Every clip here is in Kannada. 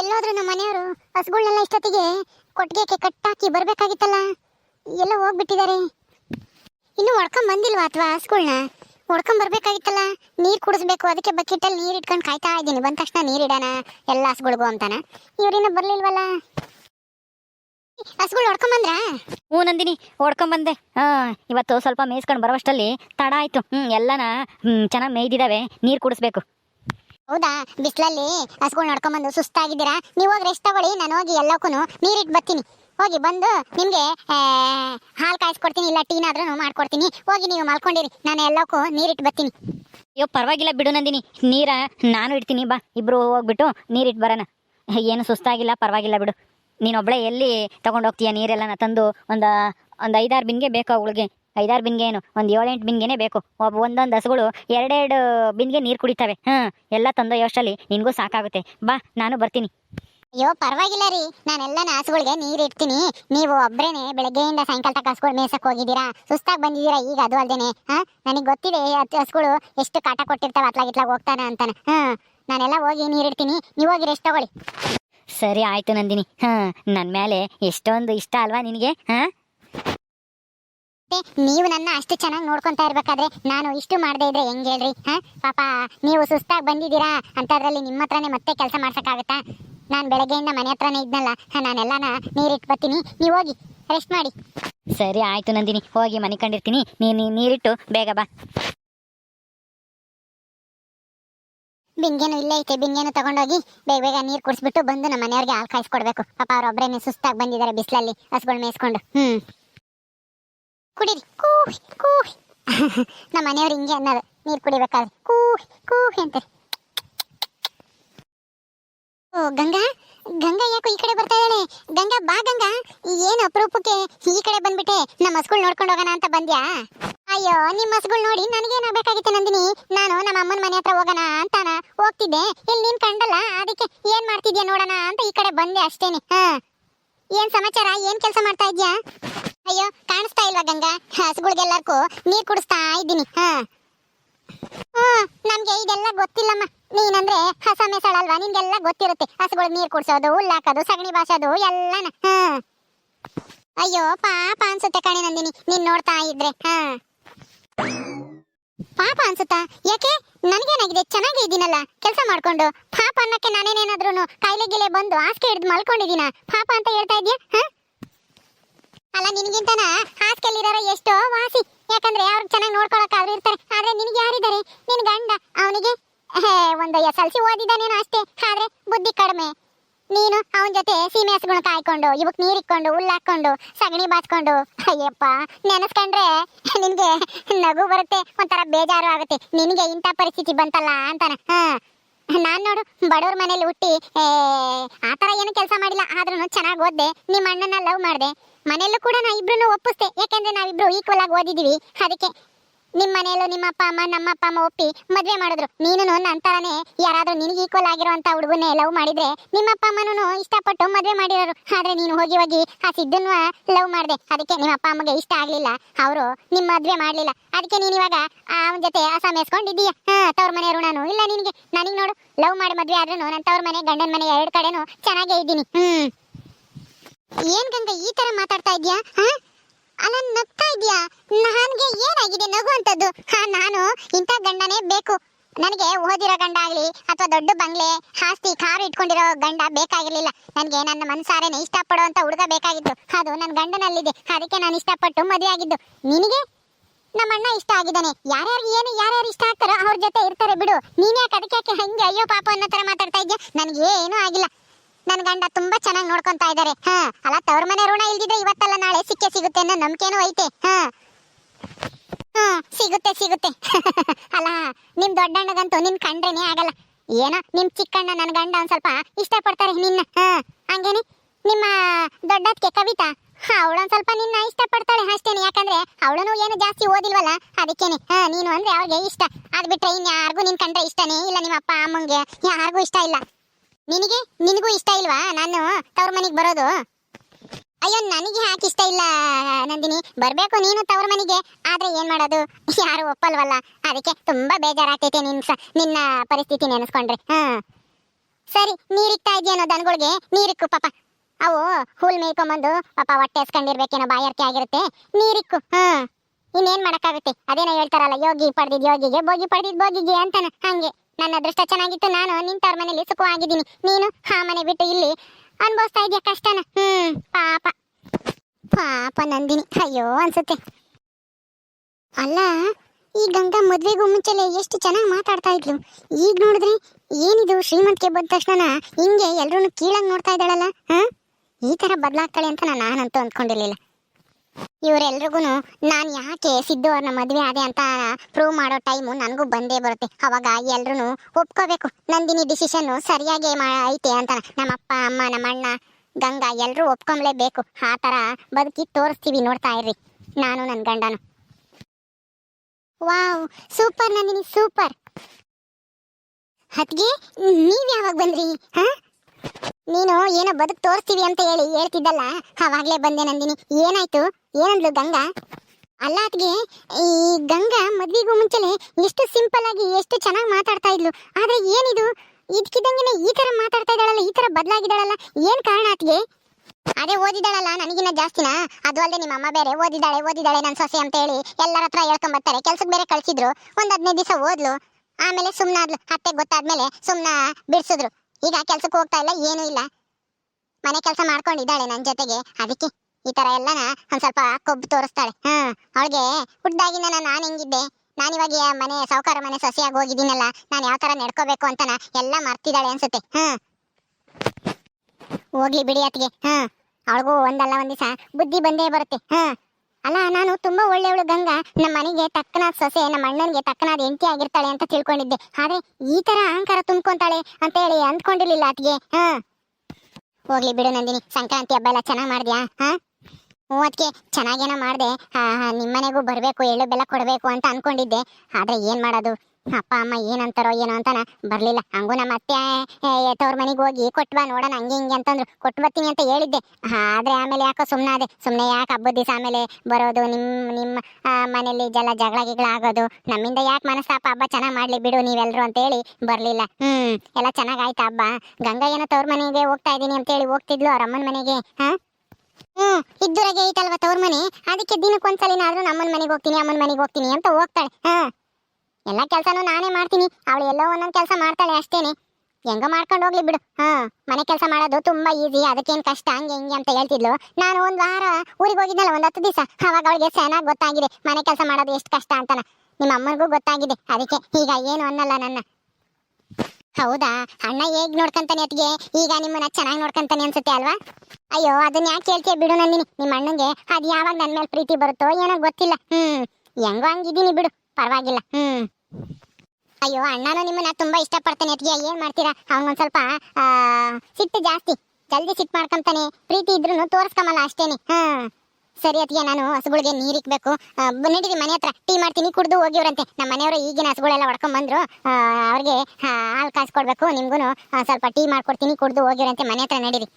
ಎಲ್ಲೋದ್ರು ನಮ್ಮ ಮನೆಯವರು ಹಸುಗಳನ್ನೆಲ್ಲ ಇಷ್ಟೊತ್ತಿಗೆ ಕೊಟ್ಟಿಗೆಗೆ ಕಟ್ಟಾಕಿ ಬರ್ಬೇಕಾಗಿತ್ತಲ್ಲ? ಎಲ್ಲ ಹೋಗ್ಬಿಟ್ಟಿದ್ದಾರೆ. ಇನ್ನು ಹೊಡ್ಕೊಂಡ್ ಬಂದಿಲ್ವಾ ಅಥವಾ ಹಸುಗಳನ್ನ ಹೊಡ್ಕೊಂಡ್ ಬರ್ಬೇಕಾಗಿತ್ತಲ್ಲ? ನೀರ್ ಕುಡಿಸ್ಬೇಕು, ಅದಕ್ಕೆ ಬಕೆಟಲ್ಲಿ ನೀರ್ ಇಟ್ಕೊಂಡು ಕಾಯ್ತಾ ಇದ್ದೀನಿ. ಬಂದ ತಕ್ಷಣ ನೀರ್ ಇಡೋಣ ಎಲ್ಲ ಹಸುಗಳಿಗೂ ಅಂತಾನ. ಇವ್ರೇನು ಬರ್ಲಿಲ್ವಲ್ಲ? ಹಸುಗಳು ಹೊಡ್ಕೊಂಡ್ ಬಂದ್ರಾ? ಹ್ಞೂ ನಂದಿನಿ ಹೊಡ್ಕೊಂಬಂದೆ ಹಾಂ, ಇವತ್ತು ಸ್ವಲ್ಪ ಮೇಯಿಸ್ಕೊಂಡು ಬರೋವಷ್ಟಲ್ಲಿ ತಡ ಆಯ್ತು. ಹ್ಞೂ ಎಲ್ಲನ ಚೆನ್ನಾಗಿ ಮೇಯ್ದಿದ್ದಾವೆ ನೀರು ಕುಡಿಸ್ಬೇಕು. ಹೌದಾ? ಬಿಸ್ಲಲ್ಲಿ ಹಸುಗಳು ನೋಡ್ಕೊಂಬಂದು ಸುಸ್ತಾಗಿದ್ದೀರಾ? ನೀವು ಹೋಗಿ ರೆಸ್ಟ್ ತಗೊಳ್ಳಿ, ನಾನು ಹೋಗಿ ಎಲ್ಲಕ್ಕೂ ನೀರಿಟ್ಟು ಬರ್ತೀನಿ. ಹೋಗಿ ಬಂದು ನಿಮಗೆ ಹಾಲು ಕಾಯಿಸ್ಕೊಡ್ತೀನಿ, ಇಲ್ಲ ಟೀನಾದ್ರೂ ಮಾಡ್ಕೊಡ್ತೀನಿ. ಹೋಗಿ ನೀವು ಮಲ್ಕೊಂಡಿರಿ, ನಾನು ಎಲ್ಲಕ್ಕೂ ನೀರಿಟ್ಟು ಬರ್ತೀನಿ. ಅಯ್ಯೋ, ಪರವಾಗಿಲ್ಲ ಬಿಡು ನಂದಿನಿ. ನೀರ ನಾನು ಇಡ್ತೀನಿ, ಬಾ. ಇಬ್ರು ಹೋಗ್ಬಿಟ್ಟು ನೀರಿಟ್ಟು ಬರೋಣ. ಏನು ಸುಸ್ತಾಗಿಲ್ಲ, ಪರವಾಗಿಲ್ಲ ಬಿಡು. ನೀನೊಬ್ಳೆ ಎಲ್ಲಿ ತಗೊಂಡೋಗ್ತೀಯ ನೀರೆಲ್ಲ ತಂದು? ಒಂದು ಒಂದು ಐದಾರು ಬಿನ್ಗೆ ಬೇಕು ಅವಳಿಗೆ ಐದಾರು ಬಿನ್ಗೆ ಏನು ಒಂದು ಏಳೆಂಟು ಬಿನ್ಗೆನೇ ಬೇಕು. ಒಬ್ಬ ಒಂದೊಂದು ಹಸುಗಳು ಎರಡೆರಡು ಬಿನ್ಗೆ ನೀರು ಕುಡಿತವೆ. ಹಾಂ ಎಲ್ಲ ತಂದೋ ಯೋಷ್ಟಲ್ಲಿ ನಿನಗೂ ಸಾಕಾಗುತ್ತೆ. ಬಾ ನಾನು ಬರ್ತೀನಿ. ಅಯ್ಯೋ ಪರವಾಗಿಲ್ಲ ರೀ. ನಾನೆಲ್ಲ ಹಸುಗಳಿಗೆ ನೀರು ಇಡ್ತೀನಿ. ನೀವು ಒಬ್ರೇನೆ ಬೆಳಗ್ಗೆಯಿಂದ ಸಾಯಂಕಾಲ ತಕ್ಕ ಹಸುಗಳು ಮೇಸಕ್ಕೆ ಹೋಗಿದ್ದೀರಾ? ಸುಸ್ತಾಗಿ ಬಂದಿದ್ದೀರಾ? ಈಗ ಅದು ಅಲ್ದೇನೆ. ಹಾ ನನಗೆ ಗೊತ್ತಿದೆ ಹತ್ತು ಹಸುಗಳು ಎಷ್ಟು ಕಾಟ ಕೊಟ್ಟಿರ್ತಾವೆ ಅತ್ಲಾಗಿತ್ಲಾಗ ಹೋಗ್ತಾನೆ ಅಂತಾನೆ. ಹಾ ನಾನೆಲ್ಲ ಹೋಗಿ ನೀರು ಇಡ್ತೀನಿ. ನೀವು ಹೋಗಿ ರೆಸ್ಟ್ ತಗೊಳ್ಳಿ. ಸರಿ ಆಯಿತು ನಂದಿನಿ. ಹಾಂ ನನ್ನ ಮೇಲೆ ಎಷ್ಟೊಂದು ಇಷ್ಟ ಅಲ್ವಾ ನಿನಗೆ? ಹಾಂ? ಮತ್ತೆ ನೀವು ನನ್ನ ಅಷ್ಟು ಚೆನ್ನಾಗಿ ನೋಡ್ಕೊಂತಾ ಇರ್ಬೇಕಾದ್ರೆ ನಾನು ಇಷ್ಟು ಮಾಡದೇ ಇದ್ರೆ ಹೆಂಗ್ ಹೇಳ್ರಿ ಹಾ? ಪಾಪ ನೀವು ಸುಸ್ತಾಗಿ ಬಂದಿದ್ದೀರಾ ಅಂತದ್ರಲ್ಲಿ ನಿಮ್ಮ ಹತ್ರನೇ ಮತ್ತೆ ಕೆಲಸ ಮಾಡ್ಸೋಕ್ಕಾಗತ್ತಾ? ನಾನು ಬೆಳಗ್ಗೆಯಿಂದ ಮನೆ ಹತ್ರನೇ ಇದ್ನಲ್ಲ ನಾನೆಲ್ಲಾನ ನೀರಿಟ್ಟು ಬರ್ತೀನಿ. ನೀವು ಹೋಗಿ ರೆಸ್ಟ್ ಮಾಡಿ. ಸರಿ ಆಯ್ತು ನಂದಿನಿ. ಹೋಗಿ ಮನೆ ಕಂಡಿರ್ತೀನಿ. ನೀ ನೀರಿಟ್ಟು ಬೇಗ ಬಾ. ಬಿಂಗೇನು ಇಲ್ಲೇ ಐತೆ ಬಿಂಗೇನು ತಗೊಂಡೋಗಿ ಬೇಗ ಬೇಗ ನೀರು ಕುಡಿಸ್ಬಿಟ್ಟು ಬಂದು ನಮ್ಮ ಮನೆಯವ್ರಿಗೆ ಹಾಲು ಕಾಯಿಸ್ಕೊಡ್ಬೇಕು. ಪಾಪ ಅವ್ರೊಬ್ಬರೇನೆ ಸುಸ್ತಾಗಿ ಬಂದಿದ್ದಾರೆ ಬಿಸಿಲಲ್ಲಿ ಹಸುಗಳು ಮೇಯಿಸ್ಕೊಂಡು. ಹ್ಮ್. ಕುಡೀರಿ ಕೂಹಿ ಕೂಹಿ ನಮ್ಮ ಮನೆಯವ್ರು ಹಿಂಗೆ ಅನ್ನೋದು. ನೀರು ಕುಡಿಬೇಕಾದ್ರೆ ಕೂಹಿ ಕೂಹಿ ಅಂತಾರೆ. ಓ, ಗಂಗಾ ಗಂಗಾ ಯಾಕೋ ಈ ಕಡೆ ಬರ್ತಾ ಇದ್ದಾಳೆ? ಗಂಗಾ, ಬಾ ಗಂಗಾ. ಏನು ಅಪರೂಪಕ್ಕೆ ಈ ಕಡೆ ಬಂದ್ಬಿಟ್ಟೆ? ನಮ್ಮ ಹಸುಗಳು ನೋಡ್ಕೊಂಡು ಹೋಗೋಣ ಅಂತ ಬಂದ್ಯಾ? ಅಯ್ಯೋ, ನಿಮ್ಮ ಹಸುಗಳು ನೋಡಿ ನನಗೇನಾಗಬೇಕಾಗಿತ್ತು ನಂದಿನಿ? ನಾನು ನಮ್ಮ ಅಮ್ಮನ ಮನೆ ಹತ್ರ ಹೋಗೋಣ ಅಂತಾನ ಹೋಗ್ತಿದ್ದೆ. ಇಲ್ಲಿ ನೀನ್ ಕಂಡಲ್ಲ, ಅದಕ್ಕೆ ಏನು ಮಾಡ್ತಿದ್ಯಾ ನೋಡೋಣ ಅಂತ ಈ ಕಡೆ ಬಂದೆ ಅಷ್ಟೇನೆ. ಹಾ. ಏನು ಸಮಾಚಾರ? ಏನು ಕೆಲಸ ಮಾಡ್ತಾ ಇದ್ಯಾ? ಅಯ್ಯೋ, ಕಾಣಿಸ್ತಾ ಇಲ್ವಾ ಗಂಗಾ? ಹಸುಗಳಿಗೆಲ್ಲರಿಗೂ ನೀರ್ ಕುಡಿಸ್ತಾ ಇದ್ದೀನಿ. ಹಾ. ನಮ್ಗೆ ಇದೆಲ್ಲ ಗೊತ್ತಿಲ್ಲಮ್ಮ. ನೀನಂದ್ರೆ ಹಸ ಮೆಸಳಲ್ವಾ ನಿನ್ಗೆಲ್ಲ ಗೊತ್ತಿರುತ್ತೆ. ಹಸುಗಳು ನೀರ್ ಕುಡಿಸೋದು ಹುಲ್ಲಾಕೋದು ಸಗಣಿ ಬಾಸೋದು, ಎಲ್ಲಾನ. ಹಾ. ಅಯ್ಯೋ, ಪಾಪ ಅನ್ಸುತ್ತೆ ಕಣೆ ನಂದಿನಿ. ನೀನ್ ನೋಡ್ತಾ ಇದ್ರೆ. ಹಾ. ಪಾಪ ಅನ್ಸುತ್ತಾ? ಯಾಕೆ? ನನ್ಗೇನಾಗಿದೆ? ಚೆನ್ನಾಗಿ ಇದ್ದೀನಲ್ಲ ಕೆಲಸ ಮಾಡ್ಕೊಂಡು? ಪಾಪ ಅನ್ನಕ್ಕೆ ನಾನೇನೇನಾದ್ರೂ ಕಾಯಿಲೆ ಗಿಲೆ ಬಂದು ಹಾಸಿಗೆ ಹಿಡಿದು ಮಲ್ಕೊಂಡಿದ್ದೀನ? ಪಾಪ ಅಂತ ಹೇಳ್ತಾ ಇದೀಯ? ಹ? ನಿನಗಿಂತನ ಎಷ್ಟು ಎಷ್ಟೋ ವಾಸಿ. ಯಾಕಂದ್ರೆ ಅವ್ರು ಚೆನ್ನಾಗಿ ನೋಡ್ಕೊಳಕ್ ಆದ್ರೂ ಇರ್ತಾರೆ. ಆದ್ರೆ ನಿನಗೆ ಯಾರಿದ್ದಾರೆ? ನಿನ್ ಗಂಡ, ಅವನಿಗೆ? ಒಂದು ಎಸ್ ಎಲ್ ಸಿ ಓದಿದಾನೇನೋ ಅಷ್ಟೇ. ಆದ್ರೆ ಬುದ್ಧಿ ಕಡಿಮೆ. ನೀನು ಅವನ ಜೊತೆ ಸೀಮೆ ಗುಣ ಕಾಯ್ಕೊಂಡು, ಇವಕ್ ನೀರಿಕ್ಕೊಂಡು ಹುಲ್ಲಾಕೊಂಡು ಸಗಣಿ ಬಾಚ್ಕೊಂಡು. ಅಯ್ಯಪ್ಪ, ನೆನೆಸ್ಕೊಂಡ್ರೆ ನಿನ್ಗೆ ನಗು ಬರುತ್ತೆ. ಒಂಥರ ಬೇಜಾರು ಆಗುತ್ತೆ. ನಿನಗೆ ಇಂಥ ಪರಿಸ್ಥಿತಿ ಬಂತಲ್ಲ ಅಂತಾನ. ಹಾ ನಾನ್ ನೋಡು, ಬಡವ್ರ ಮನೇಲಿ ಹುಟ್ಟಿ ಆ ಥರ ಏನು ಕೆಲಸ ಮಾಡಿಲ್ಲ ಆದ್ರೂ ಚೆನ್ನಾಗಿ ಓದ್ದೆ ನಿಮ್ಮ ಅಣ್ಣನ ಲವ್ ಮಾಡಿದೆ. ಮನೆಯಲ್ಲೂ ಕೂಡ ನಾ ಇಬ್ರು ಒಪ್ಪಿಸ್ದೆ, ಯಾಕಂದ್ರೆ ನಾವಿಬ್ರು ಈಕ್ವಲ್ ಆಗಿ ಓದಿದೀವಿ, ಅದಕ್ಕೆ. ನಿಮ್ಮ ಮನೆಯಲ್ಲೂ ನಿಮ್ಮ ಅಪ್ಪ ಅಮ್ಮ ನಮ್ಮ ಅಪ್ಪ ಅಮ್ಮ ಒಪ್ಪಿ ಮದುವೆ ಮಾಡಿದ್ರು. ನೀನು ನನ್ನ ತರನೇ ಯಾರಾದ್ರೂ ನಿನಗೆ ಈಕ್ವಲ್ ಆಗಿರುವಂತ ಹುಡುಗನೇ ಲವ್ ಮಾಡಿದ್ರೆ ನಿಮ್ಮ ಅಪ್ಪ ಅಮ್ಮನೂ ಇಷ್ಟಪಟ್ಟು ಮದುವೆ ಮಾಡಿರೋರು. ಆದ್ರೆ ನೀನು ಹೋಗಿ ಹೋಗಿ ಆ ಸಿದ್ದನ್ನ ಲವ್ ಮಾಡಿದೆ. ಅದಕ್ಕೆ ನಿಮ್ಮ ಅಪ್ಪ ಅಮ್ಮಗೆ ಇಷ್ಟ ಆಗ್ಲಿಲ್ಲ. ಅವರು ನಿಮ್ಮ ಮದುವೆ ಮಾಡ್ಲಿಲ್ಲ. ಅದಕ್ಕೆ ನೀನು ಇವಾಗ ಅವನ ಜೊತೆ ಅಸಮೇಸ್ಕೊಂಡಿದ್ದೀಯ? ಹಾ, ತವ್ರ ಮನೆ ಋಣನು ಇಲ್ಲ ನಿನಗೆ. ನನಗೆ ನೋಡು ಲವ್ ಮಾಡಿ ಮದುವೆ ಆದ್ರೂ ನನ್ನ ತವ್ರ ಮನೆ, ಗಂಡನ ಮನೆ ಎರಡು ಕಡೆನೂ ಚೆನ್ನಾಗೇ ಇದ್ದೀನಿ. ಹ್ಮ್. ಏನ್ ಗಂಗ, ಈ ತರ ಮಾತಾಡ್ತಾ ಇದ್ಯಾ ಹಾ? ಅಲ್ಲ ನಗ್ತಾ ಇದ್ಯಾ ನನಗೆ ಏನಾಗಿದೆ ನಗು ಅಂತದ್ದು ಹಾ, ನಾನು ಇಂಥ ಗಂಡನೇ ಬೇಕು. ನನಗೆ ಓದಿರೋ ಗಂಡ ಆಗಲಿ ಅಥವಾ ದೊಡ್ಡ ಬಂಗ್ಲೆ, ಆಸ್ತಿ, ಕಾರು ಇಟ್ಕೊಂಡಿರೋ ಗಂಡ ಬೇಕಾಗಿರ್ಲಿಲ್ಲ. ನನಗೆ ನನ್ನ ಮನಸಾರೇನೆ ಇಷ್ಟಪಡುವಂಥ ಹುಡುಗ ಬೇಕಾಗಿತ್ತು. ಅದು ನನ್ನ ಗಂಡನಲ್ಲಿದೆ. ಅದಕ್ಕೆ ನಾನು ಇಷ್ಟಪಟ್ಟು ಮದುವೆ ಆಗಿದ್ದು. ನಿನಗೆ? ನಮ್ಮಣ್ಣ ಇಷ್ಟ ಆಗಿದ್ದಾನೆ. ಯಾರ್ಯಾರಿಗೆ ಏನು, ಯಾರ್ಯಾರು ಇಷ್ಟ ಆಗ್ತಾರೋ ಅವ್ರ ಜೊತೆ ಇರ್ತಾರೆ ಬಿಡು. ನೀನ್ ಯಾಕೆ ಅದಕ್ಕೆ ಹಂಗೆ ಅಯ್ಯೋ ಪಾಪ ಅನ್ನೋ ಥರ ಮಾತಾಡ್ತಾ ಇದ್ಯಾ ನನಗೆ ಏನೂ ಆಗಿಲ್ಲ. ನನ್ನ ಗಂಡ ತುಂಬಾ ಚೆನ್ನಾಗಿ ನೋಡ್ಕೊಂತ ಇದ್ದಾರೆ ಹಾ, ಅಲ್ಲ ತವ್ರ ಮನೆ ಋಣ ಇಲ್ದಿದ್ರೆ ಇವತ್ತಲ್ಲ ನಾಳೆ ಸಿಕ್ಕೆ ಸಿಗುತ್ತೆ ಅನ್ನೋ ನಂಬಿಕೆನೂ ಐತೆ. ಹಾ. ಹಾ, ಸಿಗುತ್ತೆ ಸಿಗುತ್ತೆ. ಅಲ್ಲ, ನಿಮ್ ದೊಡ್ಡಣ್ಣಗಂತೂ ನಿನ್ ಕಂಡ್ರೇನೆ ಆಗಲ್ಲ. ಏನೋ ನಿಮ್ ಚಿಕ್ಕಣ್ಣ ನನ್ ಗಂಡ ಒಂದ್ ಸ್ವಲ್ಪ ಇಷ್ಟ ಪಡ್ತಾರೆ ನಿನ್ನ. ಹಾ, ಹಂಗೇನೆ? ನಿಮ್ಮ ದೊಡ್ಡದ್ಕೆ ಕವಿತಾ? ಅವಳೊಂದ್ ಸ್ವಲ್ಪ ನಿನ್ನ ಇಷ್ಟ ಪಡ್ತಾಳೆ ಅಷ್ಟೇನೆ. ಯಾಕಂದ್ರೆ ಅವಳನು ಏನು ಜಾಸ್ತಿ ಓದಿಲ್ವಲ್ಲ? ಅದಕ್ಕೇನೆ. ಹಾ, ನೀನು ಅಂದ್ರೆ ಅವಳಿಗೆ ಇಷ್ಟ. ಅದ್ ಬಿಟ್ರೆ ಇನ್ಯಾರಿಗೂ ನಿನ್ ಕಂಡ್ರೆ ಇಷ್ಟನೇ? ಇಲ್ಲ ನಿಮ್ಮ ಅಪ್ಪ, ಅಮ್ಮಂಗೆ ಯಾರಿಗೂ ಇಷ್ಟ ಇಲ್ಲ. ನಿನಗೆ? ನಿನಗೂ ಇಷ್ಟ ಇಲ್ವಾ? ನಾನು ತವ್ರ ಮನೆಗೆ ಬರೋದು. ಅಯ್ಯೋ, ನನಗೆ ಯಾಕೆ ಇಷ್ಟ ಇಲ್ಲ ನಂದಿನಿ. ಬರಬೇಕು ನೀನು ತವ್ರ ಮನೆಗೆ. ಆದ್ರೆ ಏನು ಮಾಡೋದು? ಯಾರು ಒಪ್ಪಲ್ವಲ್ಲ? ಅದಕ್ಕೆ ತುಂಬಾ ಬೇಜಾರಾಗ್ತೈತೆ ನಿನ್ನ ಸ- ನಿನ್ನ ಪರಿಸ್ಥಿತಿ ನೆನೆಸ್ಕೊಂಡ್ರೆ. ಹಾಂ. ಸರಿ ನೀರಿಕ್ತಾ ಇದೆಯೇನೋ ದನಗಳಿಗೆ? ನೀರಿಕ್ಕು ಪಾಪ. ಅವು ಹುಲ್ ಮೇಯ್ಕೊಂಬಂದು, ಪಾಪ ಹೊಟ್ಟೆ ಎಸ್ಕೊಂಡಿರ್ಬೇಕೇನೋ, ಬಾಯಾರಿಕೆ ಆಗಿರುತ್ತೆ. ನೀರಿಕ್ಕು ಹಾಂ. ಇನ್ನೇನು ಮಾಡೋಕ್ಕಾಗುತ್ತೆ? ಅದೇನೋ ಹೇಳ್ತಾರಲ್ಲ, ಯೋಗಿ ಪಡೆದಿದ್ದು ಯೋಗಿಗೆ ಬೋಗಿ ಪಡೆದಿದ್ದು ಬೋಗಿಗೆ ಅಂತಾನೆ, ಹಂಗೆ. ನನ್ನ ಅದೃಷ್ಟ ಚೆನ್ನಾಗಿತ್ತು, ನಾನು ನಿಂತವ್ರ ಮನೇಲಿ ಸುಖವಾಗಿದ್ದೀನಿ. ನೀನು ಆ ಮನೆ ಬಿಟ್ಟು ಇಲ್ಲಿ ಅನುಭವಿಸ್ತಾ ಇದೆಯಾ ಕಷ್ಟನ? ಹ್ಮ್, ಪಾಪ. ಪಾಪ ನಂದಿನಿ. ಅಯ್ಯೋ, ಅನ್ಸುತ್ತೆ. ಅಲ್ಲ, ಈ ಗಂಗಾ ಮದ್ವೆಗೂ ಮುಂಚೆಲೆ ಎಷ್ಟು ಚೆನ್ನಾಗಿ ಮಾತಾಡ್ತಾ ಇದ್ಲು. ಈಗ ನೋಡಿದ್ರೆ ಏನಿದು ಶ್ರೀಮಂತಕ್ಕೆ ಬಂದ ತಕ್ಷಣ ಹಿಂಗೆ ಎಲ್ರೂ ಕೀಳಂಗ್ ನೋಡ್ತಾ ಇದ್ದಾಳಲ್ಲ, ಹಾ? ಈ ತರ ಬದಲಾಗ್ತಾಳೆ ಅಂತ ನಾನು ನಾನಂತೂ ಅಂದ್ಕೊಂಡಿರ್ಲಿಲ್ಲ. ಇವರೆಲ್ರಿಗೂ ನಾನು ಯಾಕೆ ಸಿದ್ದು ಅವ್ರನ್ನ ಮದುವೆ ಆದೆ ಅಂತ ಪ್ರೂವ್ ಮಾಡೋ ಟೈಮು ನನಗೂ ಬಂದೇ ಬರುತ್ತೆ. ಅವಾಗ ಎಲ್ರೂ ಒಪ್ಕೋಬೇಕು. ನಂದಿನಿ ಡಿಸಿಷನ್ನು ಸರಿಯಾಗಿ ಮಾ, ಐತೆ ಅಂತ ನಮ್ಮಪ್ಪ, ಅಮ್ಮ, ನಮ್ಮಣ್ಣ, ಗಂಗಾ ಎಲ್ಲರೂ ಒಪ್ಕೊಂಬ್ಲೇಬೇಕು ಆ ಥರ ಬದುಕಿ ತೋರಿಸ್ತೀವಿ ನೋಡ್ತಾ ಇರ್ರಿ. ನಾನು ನನ್ನ ಗಂಡನು. ವಾವ್ ಸೂಪರ್ ನಂದಿನಿ ಸೂಪರ್ ಅದ್ಗೆ ನೀವ್ ಯಾವಾಗ ಬಂದ್ರಿ, ಹಾ? ನೀನು ಏನೋ ಬದುಕ್ ತೋರಿಸ್ತೀವಿ ಅಂತ ಹೇಳಿ ಹೇಳ್ತಿದ್ದಲ್ಲ? ಅವಾಗ್ಲೇ ಬಂದೆ ನಂದಿನಿ. ಏನಾಯ್ತು? ಏನಂದ್ಲು ಗಂಗಾ? ಅಲ್ಲ ಈ ಗಂಗಾ ಮದ್ವಿಗೂ ಮುಂಚೆನೆ ಎಷ್ಟು ಸಿಂಪಲ್ ಆಗಿ ಎಷ್ಟು ಚೆನ್ನಾಗಿ ಮಾತಾಡ್ತಾ ಇದ್ಲು. ಆದ್ರೆ ಏನಿದು? ಇದಕ್ಕಿದ್ದಂಗೆನೆ ಈ ತರ ಮಾತಾಡ್ತಾ ಇದ್ದಾಳಲ್ಲ, ಈ ತರ ಬದಲಾಗಿದ್ದಾಳಲ್ಲ. ಏನ್ ಕಾರಣ ಅದ್ಗೆ ಅದೇ ಓದಿದಾಳಲ್ಲ ನನಗಿನ್ನ ಜಾಸ್ತಿನಾ? ಅದು ಅಲ್ಲದೆ ನಿಮ್ಮ ಅಮ್ಮ ಬೇರೆ ಓದಿದಾಳೆ ಓದಿದಾಳೆ ನನ್ನ ಸೊಸೆ ಅಂತ ಹೇಳಿ ಎಲ್ಲರ ಹತ್ರ ಹೇಳ್ಕೊಂಬರ್ತಾರೆ ಕೆಲ್ಸಕ್ಕೆ ಬೇರೆ ಕಳ್ಸಿದ್ರು. ಒಂದ್ ಹದಿನೈದು ದಿವಸ ಓದ್ಲು. ಆಮೇಲೆ ಸುಮ್ನಾದ್ಲು. ಅತ್ತೆ ಗೊತ್ತಾದ್ಮೇಲೆ ಸುಮ್ನ ಬಿಡ್ಸಿದ್ರು. ಈಗ ಕೆಲ್ಸಕ್ಕೆ ಹೋಗ್ತಾ ಇಲ್ಲ, ಏನೂ ಇಲ್ಲ. ಮನೆ ಕೆಲಸ ಮಾಡ್ಕೊಂಡಿದ್ದಾಳೆ ನನ್ನ ಜೊತೆಗೆ. ಅದಕ್ಕೆ ಈ ತರ ಎಲ್ಲನ ಒಂದ್ ಸ್ವಲ್ಪ ಕೊಬ್ಬು ತೋರಿಸ್ತಾಳೆ. ಹ್ಮ್ ಅವಳಿಗೆ ಹುಟ್ದಾಗಿಂದ ನಾನು ಹೆಂಗಿದ್ದೆ? ನಾನಿವಾಗ ಮನೆ, ಸಾವುಕಾರ ಮನೆ ಸೊಸೆಯಾಗಿ ಹೋಗಿದ್ದೀನಲ್ಲ, ನಾನು ಯಾವ ತರ ನಡ್ಕೋಬೇಕು ಅಂತನ ಎಲ್ಲ ಮರ್ತಿದ್ದಾಳೆ ಅನ್ಸುತ್ತೆ. ಹ್ಮ್ ಹೋಗ್ಲಿ ಬಿಡಿ ಅತ್ತಿಗೆ. ಹ್ಮ್ ಅವಳಿಗೂ ಒಂದಲ್ಲ ಒಂದ್ ದಿವಸ. ಬುದ್ಧಿ ಬಂದೇ ಬರುತ್ತೆ. ಹ್ಮ್ ಅಲ್ಲ, ನಾನು ತುಂಬಾ ಒಳ್ಳೆಯವಳು ಗಂಗಾ. ನಮ್ಮ ಮನೆಗೆ ತಕ್ಕನಾದ ಸೊಸೆ ನಮ್ಮ ಅಣ್ಣನಿಗೆ ತಕ್ಕನಾದ ಹೆಂಡತಿ ಆಗಿರ್ತಾಳೆ ಅಂತ ತಿಳ್ಕೊಂಡಿದ್ದೆ. ಆದ್ರೆ ಈ ತರ ಅಹಂಕಾರ ತುಂಬ್ಕೊಂತಾಳೆ ಅಂತ ಹೇಳಿ ಅಂದ್ಕೊಂಡಿರ್ಲಿಲ್ಲ ಅತ್ತಿಗೆ. ಹಾ. ಹೋಗ್ಲಿ ಬಿಡು ನಂದಿನಿ, ಸಂಕ್ರಾಂತಿ ಹಬ್ಬ ಎಲ್ಲ ಚೆನ್ನಾಗಿ ಮಾಡಿದ್ಯಾ? ಹಾ? ಅದಕ್ಕೆ ಚೆನ್ನಾಗೇನೋ ಮಾಡಿದೆ. ನಿಮ್ಮನೆಗೂ ಬರಬೇಕು, ಎಳ್ಳು ಬೆಲ್ಲ ಕೊಡಬೇಕು ಅಂತ ಅನ್ಕೊಂಡಿದ್ದೆ. ಆದ್ರೆ ಏನ್ ಮಾಡೋದು? ಅಪ್ಪ, ಅಮ್ಮ ಏನಂತಾರೋ ಏನೋ ಅಂತಾನ? ಬರ್ಲಿಲ್ಲ. ಹಂಗೂ ನಮ್ಮ ಅತ್ತೆ ತವ್ರ ಮನೆಗೆ ಹೋಗಿ ಕೊಟ್ಟು ಬಾ ನೋಡೋಣ, ಹಂಗೆ ಹಿಂಗೆ ಅಂತಂದ್ರು. ಕೊಟ್ಟು ಬರ್ತೀನಿ ಅಂತ ಹೇಳಿದ್ದೆ. ಆದ್ರೆ ಆಮೇಲೆ ಯಾಕೋ ಸುಮ್ಮನಾದೆ ಸುಮ್ಮನೆ ಯಾಕೆ ಹಬ್ಬದ ದಿವಸ ಆಮೇಲೆ ಬರೋದು ನಿಮ್ಮ ನಿಮ್ಮ ಮನೇಲಿ ಜಲ ಜಗಳ ಗಿಗಳ ಆಗೋದು? ನಮ್ಮಿಂದ ಯಾಕೆ ಮನಸ್ತಾಪ? ಹಬ್ಬ ಚೆನ್ನಾಗಿ ಮಾಡ್ಲಿ ಬಿಡು ನೀವೆಲ್ಲರೂ ಅಂತ ಹೇಳಿ ಬರ್ಲಿಲ್ಲ. ಹ್ಮ್, ಎಲ್ಲ ಚೆನ್ನಾಗ್ ಆಯ್ತಾ ಹಬ್ಬ? ಗಂಗಾ ಏನೋ ತವ್ರ ಮನೆಗೆ ಹೋಗ್ತಾ ಅಂತ ಹೇಳಿ ಹೋಗ್ತಿದ್ಲು ಅವ್ರ ಅಮ್ಮನ ಮನೆಗೆ. ಹಾ? ಹ್ಮ್, ಇದ್ದೂರಾಗೆ ಐತಲ್ವ ತವ್ರ ಮನೆ? ಅದಕ್ಕೆ ದಿನಕ್ಕೆ ಒಂದ್ಸಲಿನಾದ್ರೂ ನಮ್ಮನ ಮನೆಗೆ ಹೋಗ್ತೀನಿ, ಅಮ್ಮನ ಮನೆಗೆ ಹೋಗ್ತೀನಿ ಅಂತ ಹೋಗ್ತಾಳೆ. ಹಾ. ಎಲ್ಲ ಕೆಲಸನೂ ನಾನೇ ಮಾಡ್ತೀನಿ. ಅವಳು ಎಲ್ಲೋ ಒಂದೊಂದು ಕೆಲಸ ಮಾಡ್ತಾಳೆ ಅಷ್ಟೇನೆ. ಹೆಂಗ ಮಾಡ್ಕೊಂಡು ಹೋಗ್ಲಿ ಬಿಡು. ಹಾ, ಮನೆ ಕೆಲಸ ಮಾಡೋದು ತುಂಬಾ ಈಸಿ ಅದಕ್ಕೇನು ಕಷ್ಟ, ಹಂಗೆ ಹಿಂಗೆ ಅಂತ ಹೇಳ್ತಿದ್ಲು. ನಾನು ಒಂದ್ ವಾರ ಊರಿಗೆ ಹೋಗಿದ್ನಲ್ಲ, ಒಂದ್ ಹತ್ತು ದಿವಸ. ಅವಾಗ ಅವಳಿಗೆ ಚೆನ್ನಾಗಿ ಗೊತ್ತಾಗಿದೆ. ಮನೆ ಕೆಲಸ ಮಾಡೋದು ಎಷ್ಟು ಕಷ್ಟ ಅಂತನ. ನಿಮ್ಮ ಅಮ್ಮನಿಗೂ ಗೊತ್ತಾಗಿದೆ. ಅದಕ್ಕೆ ಈಗ ಏನು ಅನ್ನಲ್ಲ ನನ್ನ. ಹೌದಾ? ಅಣ್ಣ ಹೇಗ್ ನೋಡ್ಕಂತಾನೆ ಅತ್ತಿಗೆ? ಈಗ ನಿಮ್ಮನ್ನ ಚೆನ್ನಾಗಿ ನೋಡ್ಕಂತಾನೆ ಅನ್ಸುತ್ತೆ ಅಲ್ವಾ? ಅಯ್ಯೋ, ಅದನ್ನ ಯಾಕೆ ಹೇಳ್ತೀಯ ಬಿಡು ನಂದಿನಿ. ನಿಮ್ಮ ಅಣ್ಣಂಗೆ ಅದ್ ಯಾವಾಗ ನನ್ನ ಮೇಲೆ ಪ್ರೀತಿ ಬರುತ್ತೋ ಏನೋ ಗೊತ್ತಿಲ್ಲ. ಹ್ಮ್, ಹೆಂಗೋ ಹಂಗಿದ್ದೀನಿ ಬಿಡು. ಪರವಾಗಿಲ್ಲ. ಹ್ಮ್. ಅಯ್ಯೋ ಅಣ್ಣನು ನಿಮ್ಮನ್ನ ತುಂಬಾ ಇಷ್ಟಪಡ್ತಾನೆ. ಅದ್ಗೆ ಏನ್ ಮಾಡ್ತೀರಾ? ಅವನಿಗೊಂದ್ ಸ್ವಲ್ಪ ಸಿಟ್ಟು ಜಾಸ್ತಿ. ಜಲ್ದಿ ಸಿಟ್ಟು ಮಾಡ್ಕೊಂತಾನೆ. ಪ್ರೀತಿ ಇದ್ರೂ ತೋರ್ಸ್ಕೊಂಬಲ್ಲ ಅಷ್ಟೇನೆ. ಹ್ಮ್ ಸರಿ ಅತ್ತಿಗೆ ನಾನು ಹಸುಗಳಿಗೆ ನೀರ್ ಇಕ್ಬೇಕು. ಆ, ನಡೀರಿ ಮನೆ ಹತ್ರ. ಟೀ ಮಾಡ್ತೀನಿ ಕುಡ್ದು ಹೋಗಿವ್ರಂತೆ. ನಮ್ಮ ಮನೆಯವರು ಈಗಿನ ಹಸುಗಳೆಲ್ಲ ಹೊಡ್ಕೊಂಡ್ ಬಂದ್ರು. ಅವ್ರಿಗೆ ಹಾಲು ಕಾಯಿಸ್ಕೊಡ್ಬೇಕು ನಿಮ್ಗೂ ಸ್ವಲ್ಪ ಟೀ ಮಾಡ್ಕೊಡ್ತೀನಿ ಕುಡ್ದು ಹೋಗಿವ್ರಂತೆ. ಮನೆ ಹತ್ರ ನಡೀರಿ.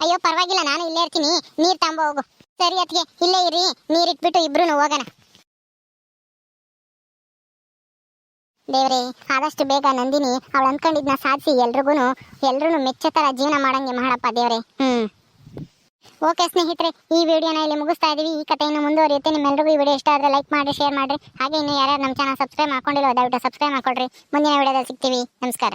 ಅಯ್ಯೋ ಪರವಾಗಿಲ್ಲ ನಾನು ಇಲ್ಲೇ ಇರ್ತೀನಿ. ನೀರ್ ತಗೊಂಬ ಹೋಗು. ಸರಿ ಅತ್ತಿಗೆ ಇಲ್ಲೇ ಇರಿ. ನೀರ್ ಇಟ್ಬಿಟ್ಟು ಇಬ್ರು ಹೋಗೋಣ. ದೇವ್ರೆ, ಆದಷ್ಟು ಬೇಗ ನಂದಿನಿ ಅವಳು ಅನ್ಕೊಂಡಿದ್ನ ಸಾಧಿಸಿ ಎಲ್ರಿಗೂ ಎಲ್ರೂ ಮೆಚ್ಚತರ ಜೀವನ ಮಾಡಂಗೆ ಮಾಡಪ್ಪ ದೇವ್ರೆ. ಹ್ಮ್. ಓಕೆ ಸ್ನೇಹಿತರೆ, ಈ ವಿಡಿಯೋನ ಇಲ್ಲಿ ಮುಗಿಸ್ತಾ ಇದೀವಿ. ಈ ಕಥೆಯನ್ನು ಮುಂದುವರಿಯುತ್ತೆ. ನಿಮ್ಮೆಲ್ಲರಿಗೂ ಈ ವಿಡಿಯೋ ಇಷ್ಟ ಆದರೆ ಲೈಕ್ ಮಾಡಿ, ಶೇರ್ ಮಾಡಿ. ಹಾಗೆ ಇನ್ನು ಯಾರ್ಯಾರು ನಮ್ಮ ಚಾನಲ್ ಸಬ್ಸ್ಕ್ರೈಬ್ ಮಾಡ್ಕೊಂಡಿಲ್ಲ ದಯವಿಟ್ಟು ಸಬ್ಸ್ಕ್ರೈಬ್ ಮಾಡ್ಕೊಳ್ರಿ. ಮುಂದಿನ ವಿಡಿಯೋದಲ್ಲಿ ಸಿಗ್ತೀವಿ. ನಮಸ್ಕಾರ.